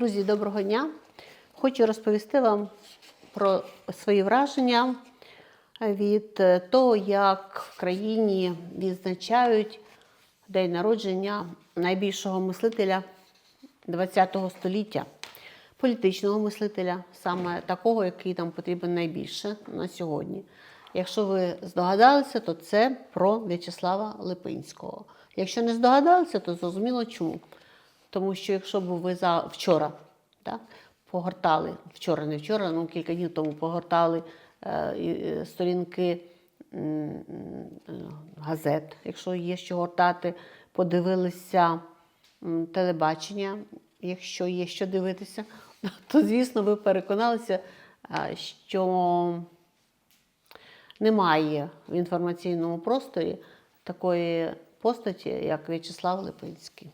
Друзі, доброго дня! Хочу розповісти вам про свої враження від е, того, як в країні відзначають день народження найбільшого мислителя ХХ століття, політичного мислителя, саме такого, який нам потрібен найбільше на сьогодні. Якщо ви здогадалися, то це про В'ячеслава Липинського. Якщо не здогадалися, то зрозуміло чому. Тому що якщо б ви за вчора так, погортали, вчора, не вчора, ну кілька днів тому погортали е, е, сторінки е, газет, якщо є що гортати, подивилися м, телебачення, якщо є що дивитися, то звісно ви переконалися, е, що немає в інформаційному просторі такої постаті, як В'ячеслав Липинський.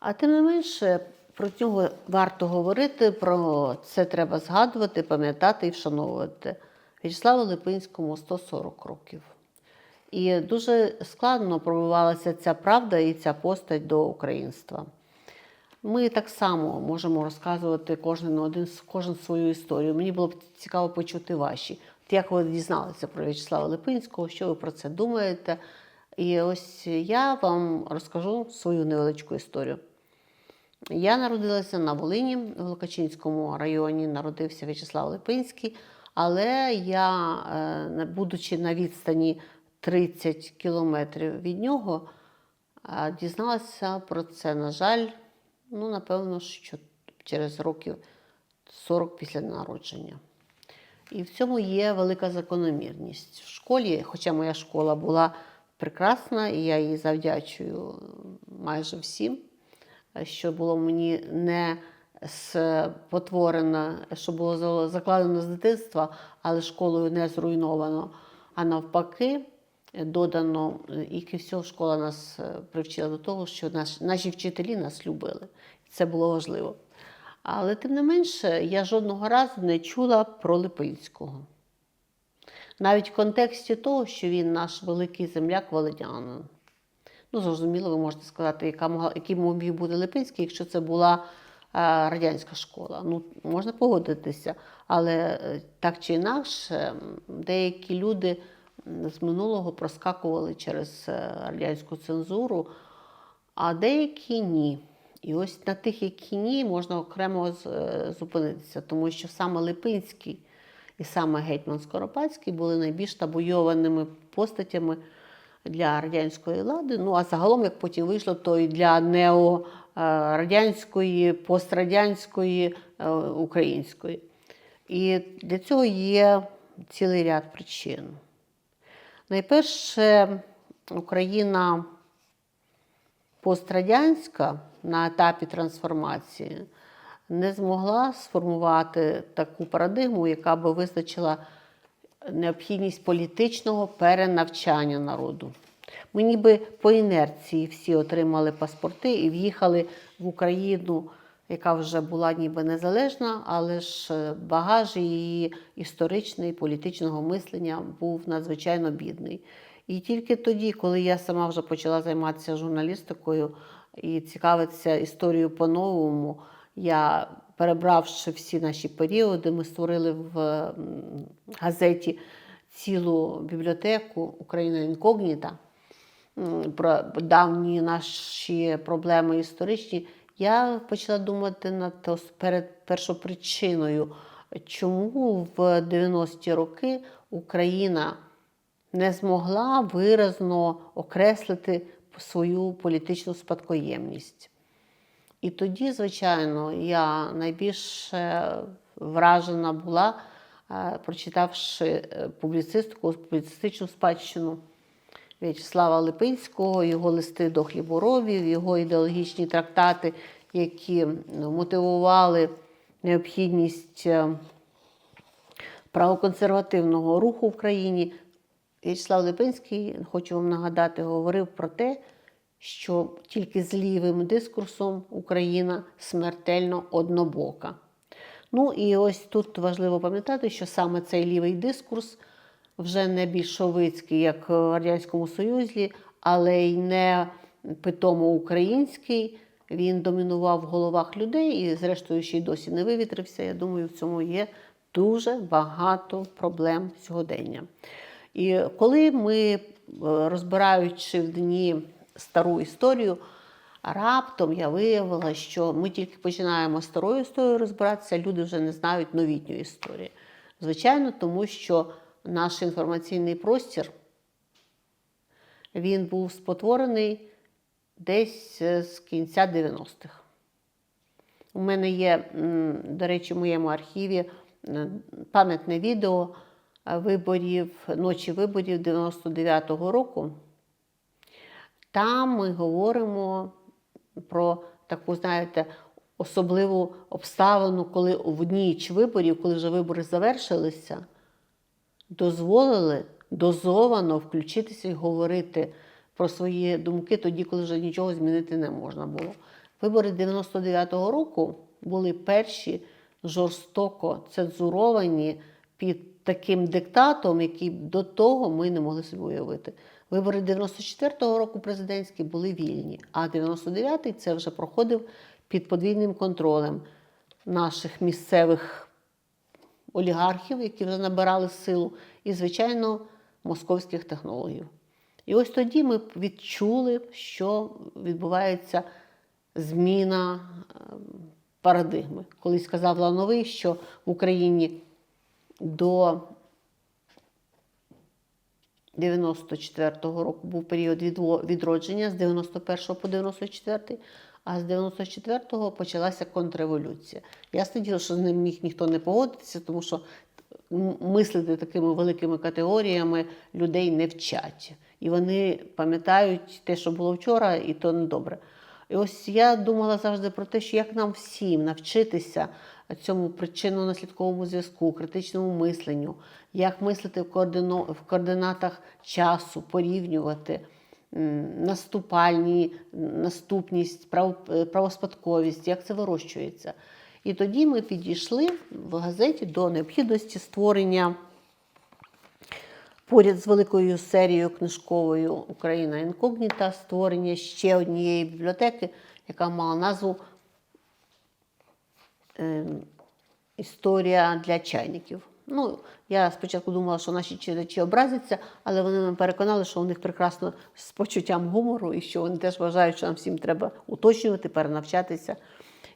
А тим не менше, про нього варто говорити, про це треба згадувати, пам'ятати і вшановувати. В'ячеславу Липинському 140 років. І дуже складно пробивалася ця правда і ця постать до українства. Ми так само можемо розказувати кожен один кожен свою історію. Мені було б цікаво почути ваші. От Як ви дізналися про В'ячеслава Липинського, що ви про це думаєте? І ось я вам розкажу свою невеличку історію. Я народилася на Волині, в Лукачинському районі народився В'ячеслав Липинський, але я, е, будучи на відстані 30 кілометрів від нього, е, дізналася про це, на жаль, ну, напевно, що через років 40 після народження. І в цьому є велика закономірність. В школі, хоча моя школа була прекрасна, і я їй завдячую майже всім, що було мені не спотворено, що було закладено з дитинства, але школою не зруйновано. А навпаки, додано, і всього школа нас е, привчила до того, що наш, наші вчителі нас любили. Це було важливо. Але тим не менше, я жодного разу не чула про Липинського. Навіть в контексті того, що він наш великий земляк волинянин. Ну, зрозуміло, ви можете сказати, яка могла, який міг бути Липинський, якщо це була е, радянська школа. Ну, можна погодитися. Але е, так чи інакше, деякі люди з минулого проскакували через е, радянську цензуру, а деякі ні. І ось на тих, які ні, можна окремо зупинитися, тому що саме Липинський і саме гетьман Скоропадський були найбільш табуйованими постатями для радянської влади. Ну а загалом, як потім вийшло, то і для неорадянської, пострадянської е, української. І для цього є цілий ряд причин. Найперше, Україна пострадянська на етапі трансформації не змогла сформувати таку парадигму, яка би визначила необхідність політичного перенавчання народу. Ми ніби по інерції всі отримали паспорти і в'їхали в Україну, яка вже була ніби незалежна, але ж е, багаж її історичний, політичного мислення був надзвичайно бідний. І тільки тоді, коли я сама вже почала займатися журналістикою і цікавитися історією по-новому, я, перебравши всі наші періоди, ми створили в газеті цілу бібліотеку Україна інкогніта про давні наші проблеми історичні. Я почала думати над перед першопричиною, чому в 90-ті роки Україна не змогла виразно окреслити свою політичну спадкоємність. І тоді, звичайно, я найбільше вражена була, е, прочитавши е, публіцистику, публіцистичну спадщину В'ячеслава Липинського, його листи до хліборобів, його ідеологічні трактати, які мотивували необхідність е, правоконсервативного руху в країні. В'ячеслав Липинський, хочу вам нагадати, говорив про те, що тільки з лівим дискурсом Україна смертельно однобока. Ну і ось тут важливо пам'ятати, що саме цей лівий дискурс вже не більшовицький, як в Радянському Союзі, але й не питомо український, він домінував в головах людей і, зрештою, ще й досі не вивітрився. Я думаю, в цьому є дуже багато проблем сьогодення. І коли ми, е, розбираючи в дні стару історію, раптом я виявила, що ми тільки починаємо старою історією розбиратися, люди вже не знають новітньої історії. Звичайно, тому що наш інформаційний простір він був спотворений десь е, з кінця 90-х. У мене є, до речі, в моєму архіві е, пам'ятне відео виборів, ночі виборів 99-го року. Там ми говоримо про таку, знаєте, особливу обставину, коли в ніч виборів, коли вже вибори завершилися, дозволили дозовано включитися і говорити про свої думки тоді, коли вже нічого змінити не можна було. Вибори 99-го року були перші жорстоко цензуровані під таким диктатом, який до того ми не могли собі уявити. Вибори 94-го року президентські були вільні, а 99-й це вже проходив під подвійним контролем наших місцевих олігархів, які вже набирали силу, і, звичайно, московських технологів. І ось тоді ми відчули, що відбувається зміна ем, парадигми. Колись сказав Лановий, що в Україні до 94-го року був період відродження з 91 по 94, а з 94-го почалася контрреволюція. Ясне діло, що з ним міг ніхто не погодитися, тому що мислити такими великими категоріями людей не вчать. І вони пам'ятають те, що було вчора, і то не добре. І ось я думала завжди про те, що як нам всім навчитися цьому причинно-наслідковому зв'язку, критичному мисленню, як мислити в, координо... в координатах часу, порівнювати наступальні, наступність, прав... е, правоспадковість, як це вирощується. І тоді ми підійшли в газеті до необхідності створення поряд з великою серією книжковою Україна інкогніта створення ще однієї бібліотеки, яка мала назву е, Історія для чайників. Ну, я спочатку думала, що наші читачі образяться, але вони мене переконали, що у них прекрасно з почуттям гумору і що вони теж вважають, що нам всім треба уточнювати, перенавчатися.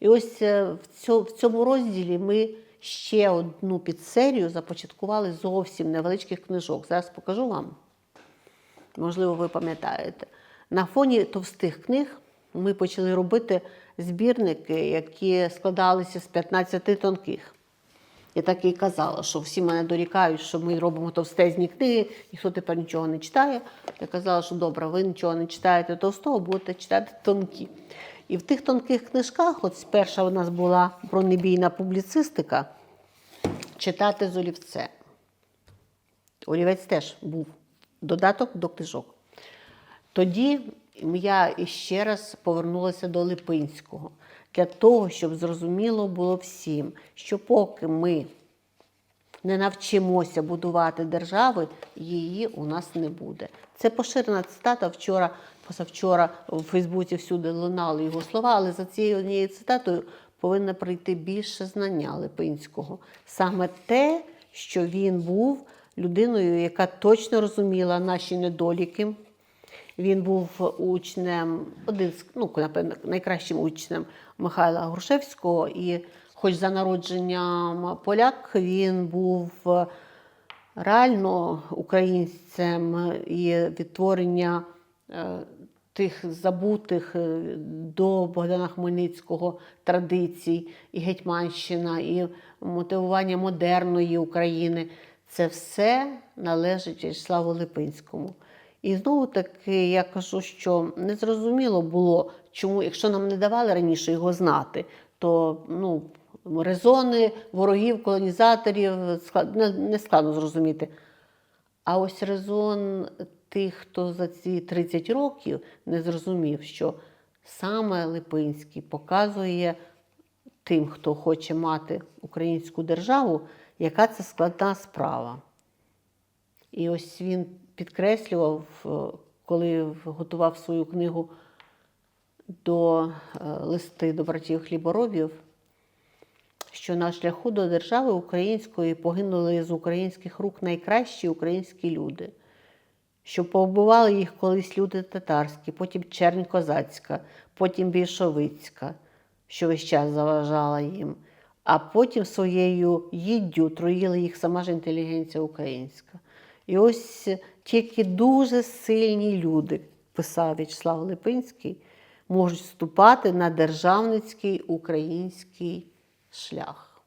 І ось е, в цьому розділі ми ще одну підсерію започаткували зовсім невеличких книжок. Зараз покажу вам. Можливо, ви пам'ятаєте. На фоні товстих книг ми почали робити збірники, які складалися з 15 тонких. Я так і казала, що всі мене дорікають, що ми робимо товстезні книги, ніхто тепер нічого не читає. Я казала, що добре, ви нічого не читаєте товстого, будете читати тонкі. І в тих тонких книжках, от перша у нас була бронебійна публіцистика, читати з олівцем. Олівець теж був додаток до книжок. Тоді я іще раз повернулася до Липинського для того, щоб зрозуміло було всім, що поки ми не навчимося будувати держави, її у нас не буде. Це поширена цитата. Вчора, позавчора в Фейсбуці всюди лунали його слова, але за цією однією цитатою повинно прийти більше знання Липинського. Саме те, що він був людиною, яка точно розуміла наші недоліки. Він був учнем, один з ну, напевно, найкращим учнем Михайла Грушевського. І, хоч за народженням поляк, він був реально українцем і відтворення е, тих забутих е, до Богдана Хмельницького традицій, і Гетьманщина, і мотивування модерної України. Це все належить В'ячеславу Липинському. І знову таки я кажу, що незрозуміло було, чому, якщо нам не давали раніше його знати, то ну, резони ворогів, колонізаторів не- складно зрозуміти. А ось резон тих, хто за ці 30 років не зрозумів, що саме Липинський показує тим, хто хоче мати українську державу, яка це складна справа. І ось він підкреслював, е, коли готував свою книгу до е, листи до братів хліборобів, що на шляху до держави української погинули з українських рук найкращі українські люди, що повбивали їх колись люди татарські, потім чернь козацька, потім більшовицька, що весь час заважала їм, а потім своєю їддю труїла їх сама ж інтелігенція українська. І ось тільки дуже сильні люди, писав В'ячеслав Липинський, можуть вступати на державницький український шлях.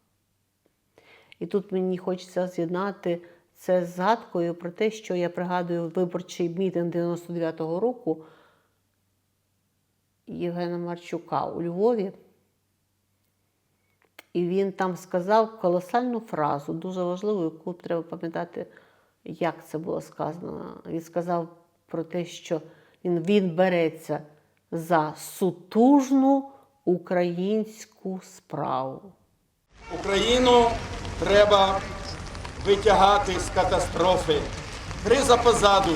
І тут мені хочеться з'єднати це з згадкою про те, що я пригадую виборчий мітинг 99-го року Євгена Марчука у Львові. І він там сказав колосальну фразу, дуже важливу, яку треба пам'ятати, як це було сказано. Він сказав про те, що він, він береться за сутужну українську справу. Україну треба витягати з катастрофи. Криза позаду.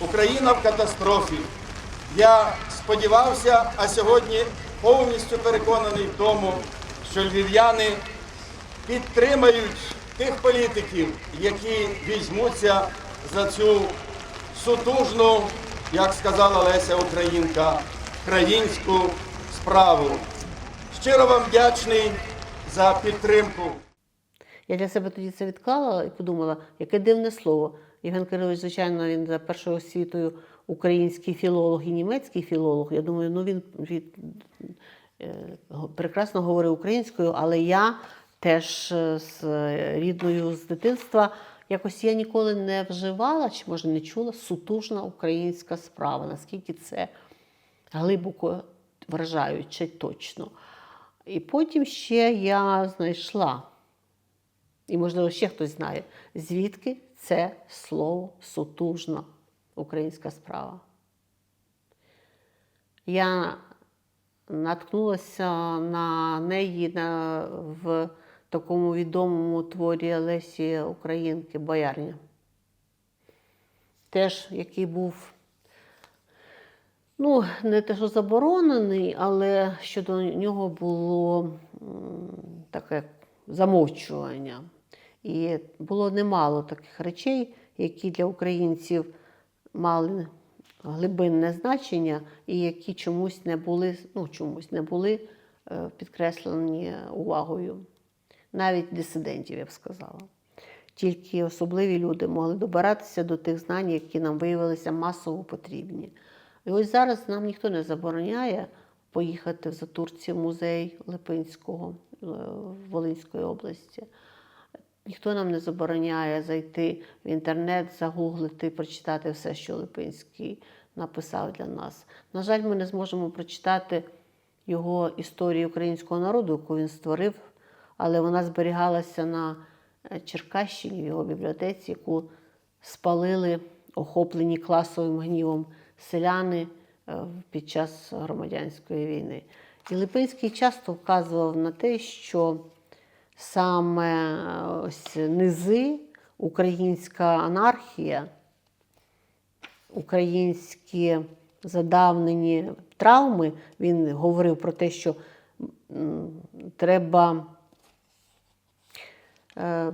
Україна в катастрофі. Я сподівався, а сьогодні повністю переконаний в тому, що львів'яни підтримають тих політиків, які візьмуться за цю сутужну, як сказала Леся Українка, українську справу. Щиро вам вдячний за підтримку. Я для себе тоді це відклала і подумала, яке дивне слово. Євген Кирилович, звичайно, він за першою освітою український філолог і німецький філолог. Я думаю, ну він, він е, прекрасно говорив українською, але я теж е, з рідною з дитинства якось я ніколи не вживала, чи може не чула сутужна українська справа. Наскільки це глибоко вражаюче точно. І потім ще я знайшла, і, можливо, ще хтось знає, звідки це слово сутужна українська справа. Я наткнулася на неї на, в такому відомому творі Лесі Українки Боярня. Теж, який був ну, не те, що заборонений, але щодо нього було таке замовчування. І було немало таких речей, які для українців мали глибинне значення, і які чомусь не були, ну, чомусь не були е, підкреслені увагою. Навіть дисидентів, я б сказала. Тільки особливі люди могли добиратися до тих знань, які нам виявилися масово потрібні. І ось зараз нам ніхто не забороняє поїхати в Затурці музей Липинського е, в Волинської області. Ніхто нам не забороняє зайти в інтернет, загуглити, прочитати все, що Липинський написав для нас. На жаль, ми не зможемо прочитати його історію українського народу, яку він створив, але вона зберігалася на е, Черкащині в його бібліотеці, яку спалили охоплені класовим гнівом селяни е, під час громадянської війни. І Липинський часто вказував на те, що саме е, ось низи, українська анархія, українські задавнені травми, він говорив про те, що треба. Е,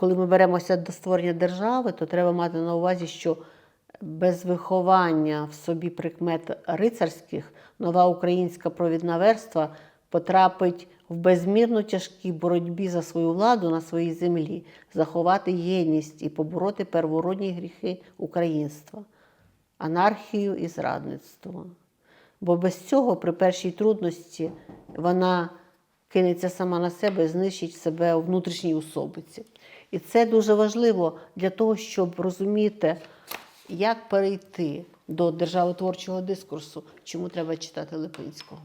коли ми беремося до створення держави, то треба мати на увазі, що без виховання в собі прикмет рицарських нова українська провідна верства потрапить в безмірно тяжкій боротьбі за свою владу на своїй землі, заховати єдність і побороти первородні гріхи українства, анархію і зрадництво. Бо без цього при першій трудності вона кинеться сама на себе, і знищить себе у внутрішній особиці. І це дуже важливо для того, щоб розуміти, як перейти до державотворчого дискурсу, чому треба читати Липинського.